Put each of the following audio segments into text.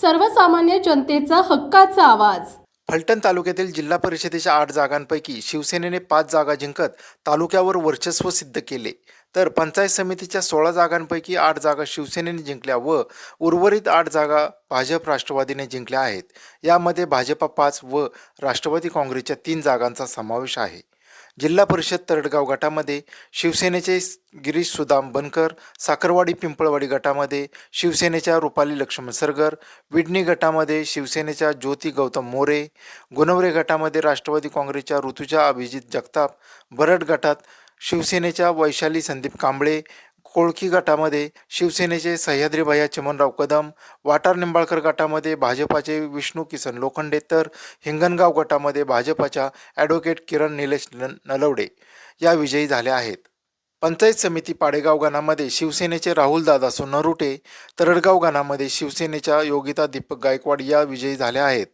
सर्वसामान्य जनतेचा हक्काचा आवाज. फलटण तालुक्यातील जिल्हा परिषदेच्या आठ जागांपैकी शिवसेनेने पाच जागा जिंकत तालुक्यावर वर्चस्व सिद्ध केले. तर पंचायत समितीच्या सोळा जागांपैकी आठ जागा शिवसेनेने जिंकल्या व उर्वरित आठ जागा भाजप राष्ट्रवादीने जिंकल्या आहेत. यामध्ये भाजपा पाच व राष्ट्रवादी काँग्रेसच्या तीन जागांचा समावेश आहे. जिल्हा परिषद तरडगाव गटामध्ये शिवसेनेचे गिरीश सुदाम बनकर साखरवाडी पिंपळवाडी गटामध्ये शिवसेनेच्या रुपाली लक्ष्मण सरगर विडणी गटामध्ये शिवसेनेच्या ज्योती गौतम मोरे गुणवरे गटामध्ये राष्ट्रवादी काँग्रेसच्या ऋतुजा अभिजित जगताप बरड गटात शिवसेनेच्या वैशाली संदीप कांबळे कोळखी गटामध्ये शिवसेनेचे सह्याद्रीबाया चिमनराव कदम वाटार निंबाळकर गटामध्ये भाजपाचे विष्णू किसन लोखंडे तर हिंगणगाव गटामध्ये भाजपाच्या ॲडव्होकेट किरण निलेश न नलवडे या विजयी झाल्या आहेत. पंचायत समिती पाडेगाव गणामध्ये शिवसेनेचे राहुलदादा सोनरुटे तरडगाव गणामध्ये शिवसेनेच्या योगिता दीपक गायकवाड या विजयी झाल्या आहेत.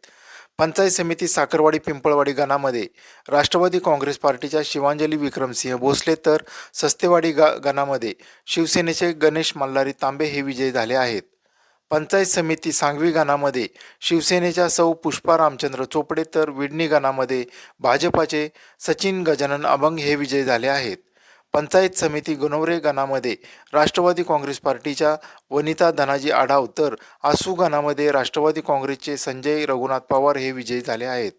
पंचायत समिती साखरवाडी पिंपळवाडी गणामध्ये राष्ट्रवादी काँग्रेस पार्टीच्या शिवांजली विक्रमसिंह भोसले तर सस्तेवाडी गा गणामध्ये शिवसेनेचे गणेश मल्हारी तांबे हे विजयी झाले आहेत. पंचायत समिती सांगवी गणामध्ये शिवसेनेच्या सौ पुष्पा रामचंद्र चोपडे तर विडणी गणामध्ये भाजपाचे सचिन गजानन अभंग हे विजयी झाले आहेत. पंचायत समिती गणोरे गणामध्ये राष्ट्रवादी काँग्रेस पार्टीच्या वनिता धनाजी आढाव तर आसू गणामध्ये राष्ट्रवादी काँग्रेसचे संजय रघुनाथ पवार हे विजयी झाले आहेत.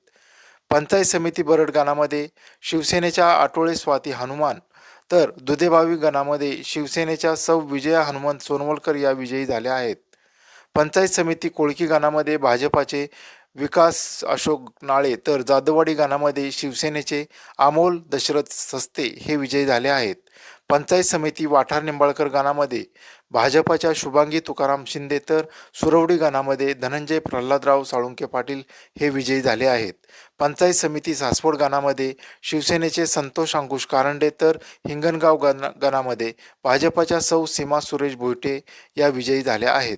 पंचायत समिती बरड गणामध्ये शिवसेनेच्या आटोळे स्वाती हनुमान तर दुधेभावी गणामध्ये शिवसेनेच्या सौ विजया हनुमंत सोनवलकर या विजयी झाल्या आहेत. पंचायत समिती कोळकी गणामध्ये भाजपाचे विकास अशोक नाळे तर जादवाडी गाणामध्ये शिवसेनेचे अमोल दशरथ सस्ते हे विजयी झाले आहेत. पंचायत समिती वाठार निंबाळकर गाणामध्ये भाजपाच्या शुभांगी तुकाराम शिंदे तर सुरवडी गानामध्ये धनंजय प्रल्हादराव साळुंके पाटील हे विजयी झाले आहेत. पंचायत समिती सासवड गानामध्ये शिवसेनेचे संतोष अंकुश कारंडे तर हिंगणगाव गण गणामध्ये भाजपाच्या सौ सीमा सुरेश भोयटे या विजयी झाल्या आहेत.